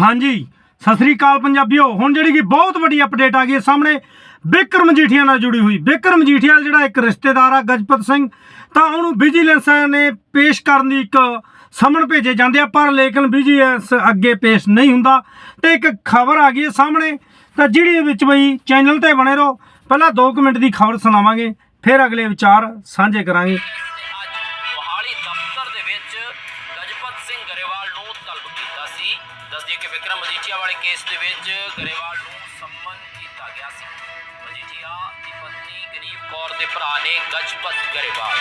ਹਾਂਜੀ, ਸਤਿ ਸ੍ਰੀ ਅਕਾਲ ਪੰਜਾਬੀਓ। ਹੁਣ ਜਿਹੜੀ ਕਿ ਬਹੁਤ ਵੱਡੀ ਅਪਡੇਟ ਆ ਗਈ ਹੈ ਸਾਹਮਣੇ ਬਿਕਰਮ ਮਜੀਠੀਆ ਨਾਲ ਜੁੜੀ ਹੋਈ। ਬਿਕਰਮ ਮਜੀਠੀਆ ਜਿਹੜਾ ਇੱਕ ਰਿਸ਼ਤੇਦਾਰ ਆ, ਗਜਪਤ ਸਿੰਘ, ਤਾਂ ਉਹਨੂੰ ਵਿਜੀਲੈਂਸ ਨੇ ਪੇਸ਼ ਕਰਨ ਦੀ ਇੱਕ ਸਮਨ ਭੇਜੇ ਜਾਂਦੇ ਆ, ਪਰ ਲੇਕਿਨ ਵਿਜੀਲੈਂਸ ਅੱਗੇ ਪੇਸ਼ ਨਹੀਂ ਹੁੰਦਾ। ਤੇ ਇੱਕ ਖਬਰ ਆ ਗਈ ਹੈ ਸਾਹਮਣੇ, ਤਾਂ ਜਿਹੜੀ ਵਿੱਚ ਬਈ ਚੈਨਲ ਤੇ ਬਣੇ ਰਹੋ। ਪਹਿਲਾਂ 2 ਮਿੰਟ ਦੀ ਖਬਰ ਸੁਣਾਵਾਂਗੇ, ਫਿਰ ਅਗਲੇ ਵਿਚਾਰ ਸਾਂਝੇ ਕਰਾਂਗੇ। ਸੀ ਦੱਸਦੀ ਕਿ ਵਿਕਰਮ ਮਜੀਠੀਆ ਵਾਲੇ ਕੇਸ ਦੇ ਵਿੱਚ ਗਰੇਵਾਲ ਨੂੰ ਸੰਮਨ ਕੀਤਾ ਗਿਆ ਸੀ। ਮਜੀਠੀਆ ਦੀ ਪਤਨੀ ਗਰੀਬ ਕੌਰ ਦੇ ਭਰਾ ਨੇ ਗਜਪਤ ਗਰੇਵਾਲ।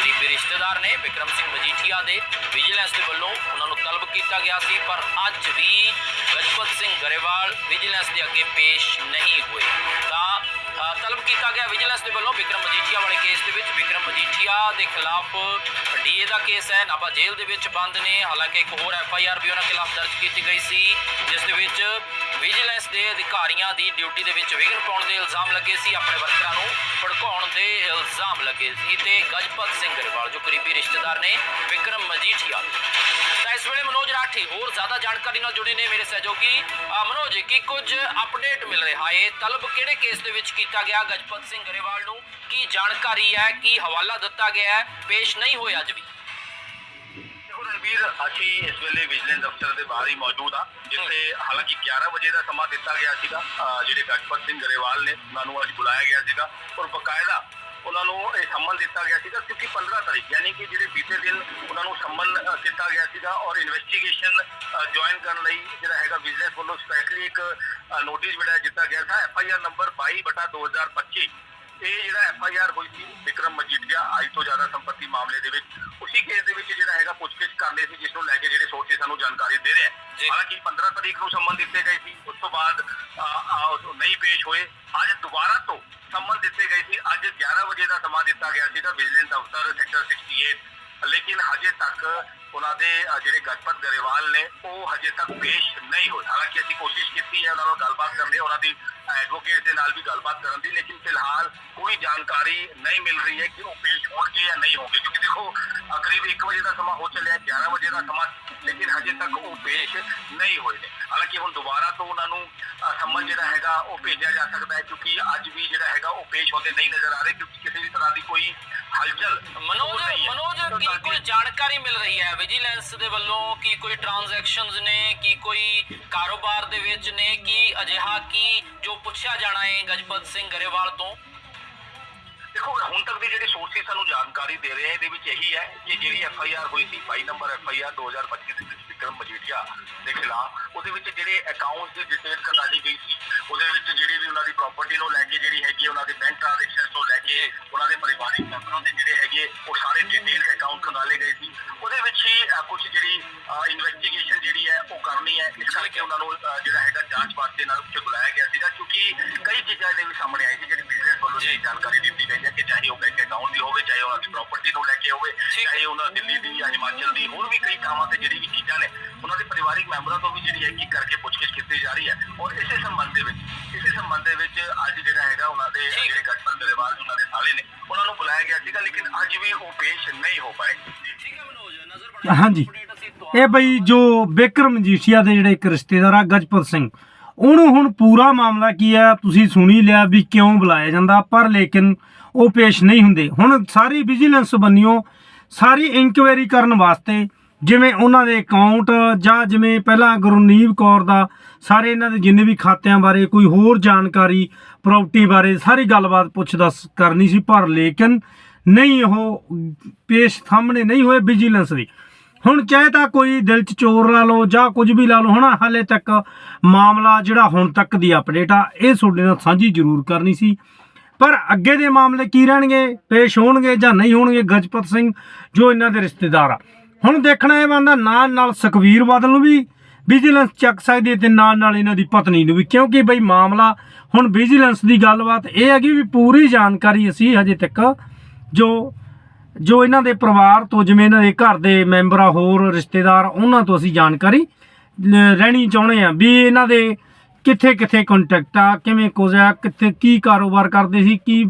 ਗਰੀਬੀ ਰਿਸ਼ਤੇਦਾਰ ਨੇ ਵਿਕਰਮ ਸਿੰਘ ਮਜੀਠੀਆ ਦੇ ਵਿਜੀਲੈਂਸ ਦੇ ਵੱਲੋਂ ਉਹਨਾਂ ਨੂੰ ਤਲਬ ਕੀਤਾ ਗਿਆ ਸੀ, ਪਰ ਅੱਜ ਵੀ ਗਜਪਤ ਸਿੰਘ ਗਰੇਵਾਲ ਵਿਜੀਲੈਂਸ ਦੇ ਅੱਗੇ ਪੇਸ਼ ਨਹੀਂ ਹੋਏ। ਕੀਤਾ ਗਿਆ ਵਿਜੀਲੈਂਸ ਦੇ ਵੱਲੋਂ ਵਿਕਰਮ ਮਜੀਠੀਆ ਵਾਲੇ ਕੇਸ ਦੇ ਵਿੱਚ ਵਿਕਰਮ ਮਜੀਠੀਆ ਦੇ ਖਿਲਾਫ ਡੀਏ ਦਾ ਕੇਸ ਹੈ, ਨਾਭਾ ਜੇਲ੍ਹ ਦੇ ਵਿੱਚ ਬੰਦ ਨੇ। ਹਾਲਾਂਕਿ ਇੱਕ ਹੋਰ ਐਫ ਆਈ ਆਰ ਵੀ ਉਹਨਾਂ ਖਿਲਾਫ ਦਰਜ ਕੀਤੀ ਗਈ ਸੀ, ਜਿਸ ਦੇ ਵਿੱਚ ਵਿਜੀਲੈਂਸ ਦੇ ਅਧਿਕਾਰੀਆਂ ਦੀ ਡਿਊਟੀ ਦੇ ਵਿੱਚ ਵਿਘਨ ਪਾਉਣ ਦੇ ਇਲਜ਼ਾਮ ਲੱਗੇ ਸੀ, ਆਪਣੇ ਵਰਕਰਾਂ ਨੂੰ ਭੜਕਾਉਣ ਦੇ ਇਲਜ਼ਾਮ ਲੱਗੇ ਸੀ। ਤੇ ਗਜਪਤ ਸਿੰਘ ਗਰੇਵਾਲ, ਜੋ ਕਰੀਬੀ ਰਿਸ਼ਤੇਦਾਰ ਨੇ ਵਿਕਰਮ ਮਜੀਠੀਆ ਵੇਲੇ ਹੋਰ ਜ਼ਿਆਦਾ ਜਾਣਕਾਰੀ ਨਾਲ ਜੁੜੇ ਨੇ ਮੇਰੇ ਸਹਿਯੋਗੀ ਮਨੋਜ ਕੀ ਕੁਝ ਅਪਡੇਟ ਮਿਲ ਰਿਹਾ ਹੈ। ਤਲਬ ਕਿਹੜੇ ਕੇਸ ਦੇ ਵਿੱਚ ਕੀਤਾ ਗਿਆ? ਗਜਪਤ ਸਿੰਘ ਗਰੇਵਾਲ ਨੂੰ ਕੀ ਜਾਣਕਾਰੀ ਹੈ? ਕੀ ਹਵਾਲਾ ਦਿੱਤਾ ਗਿਆ ਹੈ? ਪੇਸ਼ ਨਹੀਂ ਹੋਇਆ ਅੱਜ ਵੀ। ਰਣਵੀਰ ਅਸੀਂ ਇਸ ਵੇਲੇ ਵਿਜੀਲੈਂਸ ਦਫ਼ਤਰ ਦੇ ਬਾਹਰ ਹੀ ਮੌਜੂਦ ਆ ਜਿੱਥੇ ਹਾਲਾਂਕਿ 11 ਵਜੇ ਦਾ ਸਮਾਂ ਦਿੱਤਾ ਗਿਆ ਸੀਗਾ ਜਿਹੜੇ ਗਜਪਤ ਸਿੰਘ ਗਰੇਵਾਲ ਨੇ, ਉਹਨਾਂ ਨੂੰ ਅੱਜ ਬੁਲਾਇਆ ਗਿਆ ਸੀਗਾ, ਔਰ ਬਕਾਇਦਾ ਉਹਨਾਂ ਨੂੰ ਇਹ ਸੰਮਨ ਦਿੱਤਾ ਗਿਆ ਸੀਗਾ ਕਿਉਂਕਿ 15 ਤਾਰੀਖ, ਯਾਨੀ ਕਿ ਜਿਹੜੇ ਬੀਤੇ ਦਿਨ ਉਹਨਾਂ ਨੂੰ ਸੰਮਨ ਕੀਤਾ ਗਿਆ ਸੀਗਾ ਔਰ ਇਨਵੈਸਟੀਗੇਸ਼ਨ ਜੁਆਇਨ ਕਰਨ ਲਈ ਜਿਹੜਾ ਹੈਗਾ ਵਿਜੀਲੈਂਸ ਵੱਲੋਂ ਸਪੈਸ਼ਲੀ ਇੱਕ ਨੋਟਿਸ ਜਿਹੜਾ ਦਿੱਤਾ ਗਿਆ ਸੀ। ਐਫ ਆਈ ਆਰ ਨੰਬਰ 22/2025 ਇਹ ਜਿਹੜਾ ਐਫ ਆਈ ਆਰ ਹੋਈ ਸੀ ਵਿਕਰਮ ਮਜੀਠੀਆ ਅੱਜ ਤੋਂ ਜ਼ਿਆਦਾ ਸੰਪਤੀ ਮਾਮਲੇ ਦੇ ਵਿੱਚ ਉਸੇ ਕੇਸ ਦੇ ਵਿੱਚ ਜਿਹੜਾ ਹੈਗਾ ਪੁੱਛਗਿੱਛ ਕਰਨੇ ਸੀ ਜਿਸ ਨੂੰ ਲੈ ਕੇ ਜਿਹੜੇ ਸੋਰਸਿਸ ਸਾਨੂੰ ਜਾਣਕਾਰੀ ਦੇ ਰਹੇ। ਹੈ ਹਾਲਾਂਕਿ 15 ਤਰੀਕ ਨੂੰ ਸੰਮਨ ਦਿੱਤੇ ਗਏ ਸੀ ਉਸ ਤੋਂ ਬਾਅਦ ਨਹੀਂ ਪੇਸ਼ ਹੋਏ। ਅੱਜ ਦੁਬਾਰਾ ਤੋਂ ਸੰਮਨ ਦਿੱਤੇ ਗਏ ਸੀ। ਅੱਜ 11 ਵਜੇ ਦਾ ਸਮਾਂ ਦਿੱਤਾ ਗਿਆ ਸੀਗਾ ਵਿਜੀਲੈਂਸ ਦਫ਼ਤਰ ਸੈਕਟਰ 68 ਲੇਕਿਨ ਹਜੇ ਤੱਕ ਉਹਨਾਂ ਦੇ ਜਿਹੜੇ ਗਜਪਤ ਗਰੇਵਾਲ ਨੇ ਉਹ ਹਜੇ ਤੱਕ ਪੇਸ਼ ਨਹੀਂ ਹੋਏ। ਹਾਲਾਂਕਿ ਅਸੀਂ ਕੋਸ਼ਿਸ਼ ਕੀਤੀ ਹੈ ਉਹਨਾਂ ਨਾਲ ਗੱਲਬਾਤ ਕਰਨ ਦੀ ਉਹਨਾਂ ਦੀ ਐਡਵੋਕੇਟ ਦੇ ਨਾਲ ਵੀ ਗੱਲਬਾਤ ਕਰਨ ਦੀ ਲੇਕਿਨ ਫਿਲਹਾਲ ਕੋਈ ਜਾਣਕਾਰੀ ਨਹੀਂ ਮਿਲ ਰਹੀ ਹੈ ਕਿ ਉਹ ਪੇਸ਼ ਹੋਣਗੇ ਜਾਂ ਨਹੀਂ ਹੋਣਗੇ। ਕਿਉਂਕਿ ਦੇਖੋ ਅ, ਕਰੀਬ 1 ਵਜੇ ਦਾ ਸਮਾਂ ਹੋ ਚੱਲਿਆ 11 ਵਜੇ ਦਾ ਸਮਾਂ ਲੇਕਿਨ ਹਜੇ ਤੱਕ ਉਹ ਪੇਸ਼ ਨਹੀਂ ਹੋਏ ਨੇ। ਹਾਲਾਂਕਿ ਹੁਣ ਦੁਬਾਰਾ ਤੋਂ ਉਹਨਾਂ ਨੂੰ ਸੰਮਨ ਜਿਹੜਾ ਹੈਗਾ ਉਹ ਭੇਜਿਆ ਜਾ ਸਕਦਾ ਹੈ ਕਿਉਂਕਿ ਅੱਜ ਵੀ ਜਿਹੜਾ ਹੈਗਾ ਉਹ ਪੇਸ਼ ਹੁੰਦੇ ਨਹੀਂ ਨਜ਼ਰ ਆ ਰਹੇ ਕਿਉਂਕਿ ਕਿਸੇ ਵੀ ਤਰ੍ਹਾਂ ਦੀ ਕੋਈ ਹਲਚਲ ਮਨੋਜ। ਮਨੋਜ ਕੀ ਕੋਈ ਜਾਣਕਾਰੀ ਮਿਲ ਰਹੀ ਹੈ? ਵਿਜੀਲੈਂਸ ਦੇ ਵੱਲੋਂ ਕੀ ਕੋਈ ਟ੍ਰਾਂਜੈਕਸ਼ਨਸ ਨੇ ਕੀ ਕੋਈ ਕਾਰੋਬਾਰ ਦੇ ਵਿੱਚ ਨੇ ਕੀ ਅਜਿਹਾ ਕੀ ਜੋ ਪੁੱਛਿਆ ਜਾਣਾ ਹੈ ਗਜਪਤ ਸਿੰਘ ਗਰੇਵਾਲ ਤੋਂ? ਦੇਖੋ ਹੁਣ ਤੱਕ ਦੀ ਜਿਹੜੀ ਸੋਰਸਿਸ ਸਾਨੂੰ ਜਾਣਕਾਰੀ ਦੇ ਰਹੇ ਆ ਇਹਦੇ ਵਿੱਚ ਇਹੀ ਹੈ ਕਿ ਜਿਹੜੀ ਐਫ ਆਈ ਆਰ ਹੋਈ ਸੀ 22 ਨੰਬਰ ਐਫ ਆਈ ਆਰ 2025 ਦੇ ਵਿੱਚ ਵਿਕਰਮ ਮਜੀਠੀਆ ਦੇ ਖਿਲਾਫ ਉਹਦੇ ਵਿੱਚ ਜਿਹੜੇ ਅਕਾਊਂਟਸ ਦੀ ਡਿਟੇਲ ਖੰਗਾਲੀ ਗਈ ਸੀ ਉਹਦੇ ਵਿੱਚ ਜਿਹੜੀ ਵੀ ਉਹਨਾਂ ਦੀ ਪ੍ਰਾਪਰਟੀ ਨੂੰ ਲੈ ਕੇ ਜਿਹੜੀ ਹੈਗੀ ਉਹਨਾਂ ਦੇ ਬੈਂਕ ਟ੍ਰਾਂਜੈਕਸ਼ਨਸ ਤੋਂ ਲੈ ਕੇ ਉਹਨਾਂ ਦੇ ਪਰਿਵਾਰਿਕ ਮੈਂਬਰਾਂ ਦੇ ਜਿਹੜੇ ਹੈਗੇ ਉਹ ਸਾਰੇ ਡਿਟੇਲ ਜਿਹੜੀ ਇਨਵੈਸਟੀਗੇਸ਼ਨ ਜਿਹੜੀ ਹੈ ਉਹ ਕਰਨੀ ਹੈ। ਇਸ ਕਰਕੇ ਉਹਨਾਂ ਨੂੰ ਜਿਹੜਾ ਹੈਗਾ ਜਾਂਚ ਵਾਸਤੇ ਨਾਲ ਉੱਥੇ ਬੁਲਾਇਆ ਗਿਆ ਸੀਗਾ ਕਿਉਂਕਿ ਕਈ ਚੀਜ਼ਾਂ ਇਹਦੇ ਵਿੱਚ ਸਾਹਮਣੇ ਆਈ ਸੀ ਜਿਹੜੀ ਬਿਜ਼ਨਸ ਵੱਲੋਂ ਜਿਹੜੀ ਜਾਣਕਾਰੀ ਦਿੱਤੀ ਗਈ ਹੈ ਕਿ ਚਾਹੇ ਉਹ ਬੈਂਕ ਅਕਾਊਂਟ ਦੀ ਹੋਵੇ ਚਾਹੇ ਉਹਨਾਂ ਦੀ ਪ੍ਰਾਪਰਟੀ ਨੂੰ ਲੈ ਕੇ ਹੋਵੇ। ਚਾਹੇ ਉਹਨਾਂ ਦਿੱਲੀ ਦੀ ਜਾਂ ਹਿਮਾਚਲ ਦੀ ਹੋਰ ਵੀ ਕਈ ਥਾਵਾਂ ਤੇ ਜਿਹੜੀ ਵੀ ਚੀਜ਼ਾਂ ਨੇ ਉਹਨਾਂ ਦੇ ਪਰਿਵਾਰਿਕ ਮੈਂਬਰਾਂ ਤੋਂ ਵੀ ਜਿਹੜੀ ਹੈ ਕੀ ਕਰਕੇ ਪੁੱਛਗਿੱਛ ਕੀਤੀ ਜਾ ਰਹੀ ਹੈ। ਔਰ ਇਸੇ ਸੰਬੰਧ ਦੇ ਵਿੱਚ ਇਸੇ ਸੰਬੰਧ ਦੇ ਵਿੱਚ ਅੱਜ ਜਿਹੜਾ ਹੈਗਾ ਉਹਨਾਂ ਦੇ। ਜਿਹੜੇ ਗਠਬੰਧਨ ਗਰੇਵਾਲ ਉਹਨਾਂ ਦੇ ਸਾਲੇ ਨੇ ਉਹਨਾਂ ਨੂੰ ਬੁਲਾਇਆ ਗਿਆ ਸੀਗਾ ਲੇਕਿਨ ਅੱਜ ਵੀ ਉਹ ਪੇਸ਼ ਨਹੀਂ ਹੋ ਪਾਏ। ਠੀਕ ਹੈ ਮਨੋਜ ਨਜ਼ਰ ਹਾਂਜੀ। ਇਹ ਬਈ ਜੋ ਬਿਕਰਮ ਮਜੀਠੀਆ ਦੇ ਜਿਹੜੇ ਇੱਕ ਰਿਸ਼ਤੇਦਾਰ ਆ, ਗਜਪਤ ਸਿੰਘ, ਉਹਨੂੰ ਹੁਣ ਪੂਰਾ ਮਾਮਲਾ ਕੀ ਹੈ ਤੁਸੀਂ ਸੁਣੀ ਲਿਆ ਵੀ ਕਿਉਂ ਬੁਲਾਇਆ ਜਾਂਦਾ, ਪਰ ਲੇਕਿਨ ਉਹ ਪੇਸ਼ ਨਹੀਂ ਹੁੰਦੇ। ਹੁਣ ਸਾਰੀ ਵਿਜੀਲੈਂਸ ਬੰਨਿਓ, ਸਾਰੀ ਇਨਕੁਆਇਰੀ ਕਰਨ ਵਾਸਤੇ, ਜਿਵੇਂ ਉਹਨਾਂ ਦੇ ਅਕਾਊਂਟ ਜਾਂ ਜਿਵੇਂ ਪਹਿਲਾਂ ਗੁਰਨੀਵ ਕੌਰ ਦਾ, ਸਾਰੇ ਇਹਨਾਂ ਦੇ ਜਿੰਨੇ ਵੀ ਖਾਤਿਆਂ ਬਾਰੇ ਕੋਈ ਹੋਰ ਜਾਣਕਾਰੀ ਪ੍ਰਾਪਰਟੀ ਬਾਰੇ ਸਾਰੀ ਗੱਲਬਾਤ ਪੁੱਛ ਦੱਸ ਕਰਨੀ ਸੀ, ਪਰ ਲੇਕਿਨ ਨਹੀਂ, ਉਹ ਪੇਸ਼ ਸਾਹਮਣੇ ਨਹੀਂ ਹੋਏ ਵਿਜੀਲੈਂਸ ਦੀ। ਹੁਣ ਚਾਹੇ ਤਾਂ ਕੋਈ ਦਿਲ 'ਚ ਚੋਰ ਲਾ ਲਓ ਜਾਂ ਕੁਝ ਵੀ ਲਾ ਲਓ ਹਨਾ ਹਾਲੇ ਤੱਕ ਮਾਮਲਾ ਜਿਹੜਾ ਹੁਣ ਤੱਕ ਦੀ ਅਪਡੇਟ ਆ, ਇਹ ਤੁਹਾਡੇ ਨਾਲ ਸਾਂਝੀ ਜ਼ਰੂਰ ਕਰਨੀ ਸੀ। ਪਰ ਅੱਗੇ ਦੇ ਮਾਮਲੇ ਕੀ ਰਹਿਣਗੇ? ਪੇਸ਼ ਹੋਣਗੇ ਜਾਂ ਨਹੀਂ ਹੋਣਗੇ? ਗਜਪਤ ਸਿੰਘ ਜੋ ਇਹਨਾਂ ਦੇ ਰਿਸ਼ਤੇਦਾਰ ਆ। ਹੁਣ ਦੇਖਣਾ ਇਹ ਬੰਦਾ ਨਾਲ ਨਾਲ ਸੁਖਵੀਰ ਬਾਦਲ ਨੂੰ ਵੀ ਵਿਜੀਲੈਂਸ ਚੱਕ ਸਕਦੇ ਹੈ ਤੇ ਨਾਲ ਨਾਲ ਇਹਨਾਂ ਦੀ ਪਤਨੀ ਨੂੰ ਵੀ। ਕਿਉਂਕਿ ਬਈ ਮਾਮਲਾ ਹੁਣ ਵਿਜੀਲੈਂਸ ਦੀ ਗੱਲਬਾਤ ਇਹ ਹੈਗੀ ਵੀ ਪੂਰੀ ਜਾਣਕਾਰੀ ਅਸੀਂ ਹਜੇ ਤੱਕ ਜੋ ਜੋ ਇਹਨਾਂ ਦੇ ਪਰਿਵਾਰ ਤੋਂ, ਜਿਵੇਂ ਇਹਨਾਂ ਦੇ ਘਰ ਦੇ ਮੈਂਬਰ ਆ, ਹੋਰ ਰਿਸ਼ਤੇਦਾਰ, ਉਹਨਾਂ ਤੋਂ ਅਸੀਂ ਜਾਣਕਾਰੀ ਰਹਿਣੀ ਚਾਹੁੰਦੇ ਆ ਵੀ ਇਹਨਾਂ ਦੇ ਕਿੱਥੇ ਕਿੱਥੇ ਕੰਟੈਕਟ ਆ, ਕਿਵੇਂ ਕੁਝ ਆ, ਕਿੱਥੇ ਕੀ ਕਾਰੋਬਾਰ ਕਰਦੇ ਸੀ, ਕੀ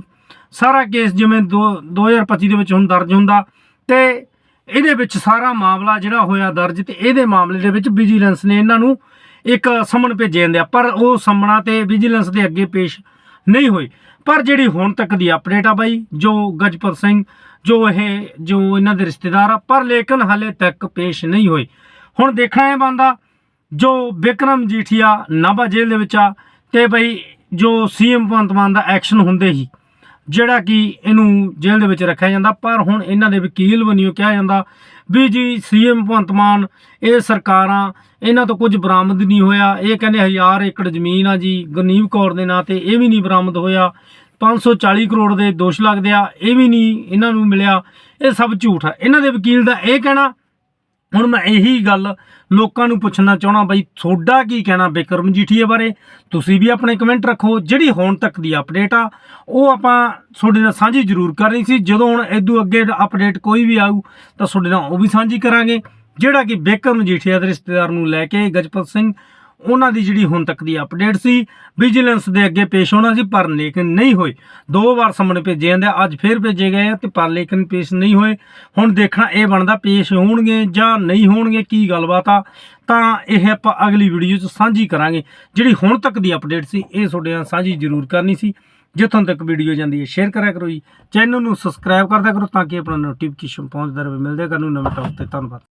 ਸਾਰਾ ਕੇਸ ਜਿਵੇਂ ਦੋ- 2025 ਦੇ ਵਿੱਚ ਹੁਣ ਦਰਜ ਹੁੰਦਾ ਤੇ ਇਹਦੇ ਵਿੱਚ ਸਾਰਾ ਮਾਮਲਾ ਜਿਹੜਾ ਹੋਇਆ ਦਰਜ ਤੇ ਇਹਦੇ ਮਾਮਲੇ ਦੇ ਵਿੱਚ ਵਿਜੀਲੈਂਸ ਨੇ ਇਹਨਾਂ ਨੂੰ ਇੱਕ ਸਮਨ ਭੇਜਿਆ ਜਾਂਦੇ ਆ, ਪਰ ਉਹ ਸਮਣਾ ਤੇ ਵਿਜੀਲੈਂਸ ਦੇ ਅੱਗੇ ਪੇਸ਼ ਨਹੀਂ ਹੋਈ ਪਰ ਜਿਹੜੀ ਹੁਣ ਤੱਕ ਦੀ ਅਪਡੇਟ ਆ ਬਾਈ, ਜੋ ਗਜਪਤ ਸਿੰਘ ਜੋ ਇਹ, ਜੋ ਇਹਨਾਂ ਦੇ ਰਿਸ਼ਤੇਦਾਰ ਆ, ਪਰ ਲੇਕਿਨ ਹਾਲੇ ਤੱਕ ਪੇਸ਼ ਨਹੀਂ ਹੋਏ। ਹੁਣ ਦੇਖਣਾ ਇਹ ਬੰਦਾ, ਜੋ ਵਿਕਰਮ ਜੀਠੀਆ ਨਾਭਾ ਜੇਲ੍ਹ ਦੇ ਵਿੱਚ ਆ, ਤੇ ਬਈ ਜੋ ਸੀਐਮ ਭਗਵੰਤ ਮਾਨ ਦਾ ਐਕਸ਼ਨ ਹੁੰਦੇ ਹੀ, ਜਿਹੜਾ ਕਿ ਇਹਨੂੰ ਜੇਲ੍ਹ ਦੇ ਵਿੱਚ ਰੱਖਿਆ ਜਾਂਦਾ, ਪਰ ਹੁਣ ਇਹਨਾਂ ਦੇ ਵਕੀਲ ਬਣਿਓ ਕਿਹਾ ਜਾਂਦਾ ਵੀ ਜੀ ਸੀਐਮ ਭਗਵੰਤ ਮਾਨ, ਇਹ ਸਰਕਾਰਾਂ, ਇਹਨਾਂ ਤੋਂ ਕੁਝ ਬਰਾਮਦ ਨਹੀਂ ਹੋਇਆ, ਇਹ ਕਹਿੰਦੇ ਹਜ਼ਾਰ ਏਕੜ ਜ਼ਮੀਨ ਆ ਜੀ, ਗਨੀਵ ਕੌਰ ਦੇ ਨਾਂ ਤੇ ਇਹ ਵੀ ਨਹੀਂ ਬਰਾਮਦ ਹੋਇਆ 540 ਕਰੋੜ ਦੇ ਦੋਸ਼ ਲੱਗਦੇ ਆ, ਇਹ ਵੀ ਨਹੀਂ ਇਹਨਾਂ ਨੂੰ ਮਿਲਿਆ। ਇਹ ਸਭ ਝੂਠ ਆ। ਇਹਨਾਂ ਦੇ ਵਕੀਲ ਦਾ ਇਹ ਕਹਿਣਾ, ਹੁਣ ਮੈਂ ਇਹੀ ਗੱਲ ਲੋਕਾਂ ਨੂੰ ਪੁੱਛਣਾ ਚਾਹਣਾ ਬਈ, ਤੁਹਾਡਾ ਕੀ ਕਹਿਣਾ ਬਿਕਰਮ ਜੀਠੀਏ ਬਾਰੇ? ਤੁਸੀਂ ਵੀ ਆਪਣੇ ਕਮੈਂਟ ਰੱਖੋ, ਜਿਹੜੀ ਹੁਣ ਤੱਕ ਦੀ ਅਪਡੇਟ ਆ, ਉਹ ਆਪਾਂ ਤੁਹਾਡੇ ਨਾਲ ਸਾਂਝੀ ਜ਼ਰੂਰ ਕਰਨੀ ਸੀ। ਜਦੋਂ ਹੁਣ ਇਦੋਂ ਅੱਗੇ ਅਪਡੇਟ ਕੋਈ ਵੀ ਆਊ, ਤਾਂ ਤੁਹਾਡੇ ਨਾਲ ਉਹ ਵੀ ਸਾਂਝੀ ਕਰਾਂਗੇ। ਜਿਹੜਾ ਕਿ ਬਿਕਰਮ ਜੀਠੀਆ ਦੇ ਰਿਸ਼ਤੇਦਾਰ ਨੂੰ ਲੈ ਕੇ ਗਜਪਤ ਸਿੰਘ ਉਹਨਾਂ ਦੀ ਜਿਹੜੀ ਹੁਣ ਤੱਕ ਦੀ ਅਪਡੇਟ ਸੀ ਵਿਜੀਲੈਂਸ ਦੇ ਅੱਗੇ ਪੇਸ਼ ਹੋਣਾ ਸੀ, ਪਰ ਲੇਕਿਨ ਨਹੀਂ ਹੋਏ। ਦੋ ਵਾਰ ਸਾਹਮਣੇ ਭੇਜੇ ਜਾਂਦੇ, ਅੱਜ ਫੇਰ ਭੇਜੇ ਗਏ ਆ ਤੇ ਪਰ ਲੇਕਿਨ ਪੇਸ਼ ਨਹੀਂ ਹੋਏ। ਹੁਣ ਦੇਖਣਾ ਇਹ ਬਣਦਾ, ਪੇਸ਼ ਹੋਣਗੇ ਜਾਂ ਨਹੀਂ ਹੋਣਗੇ, ਕੀ ਗੱਲਬਾਤ ਆ, ਤਾਂ ਇਹ ਆਪਾਂ ਅਗਲੀ ਵੀਡੀਓ 'ਚ ਸਾਂਝੀ ਕਰਾਂਗੇ। ਜਿਹੜੀ ਹੁਣ ਤੱਕ ਦੀ ਅਪਡੇਟ ਸੀ, ਇਹ ਤੁਹਾਡੇ ਨਾਲ ਸਾਂਝੀ ਜ਼ਰੂਰ ਕਰਨੀ ਸੀ। ਜਿੱਥੋਂ ਤੱਕ ਵੀਡੀਓ ਜਾਂਦੀ ਹੈ ਸ਼ੇਅਰ ਕਰਿਆ ਕਰੋ ਜੀ। ਚੈਨਲ ਨੂੰ ਸਬਸਕ੍ਰਾਈਬ ਕਰਦਿਆ ਕਰੋ, ਤਾਂ ਕਿ ਆਪਣਾ ਨੋਟੀਫਿਕੇਸ਼ਨ ਪਹੁੰਚਦਾ ਰਹੇ, ਮਿਲਦੇ ਕਰਨ ਨੂੰ ਨਵੇਂ ਟੌਪ ਤੇ। ਧੰਨਵਾਦ।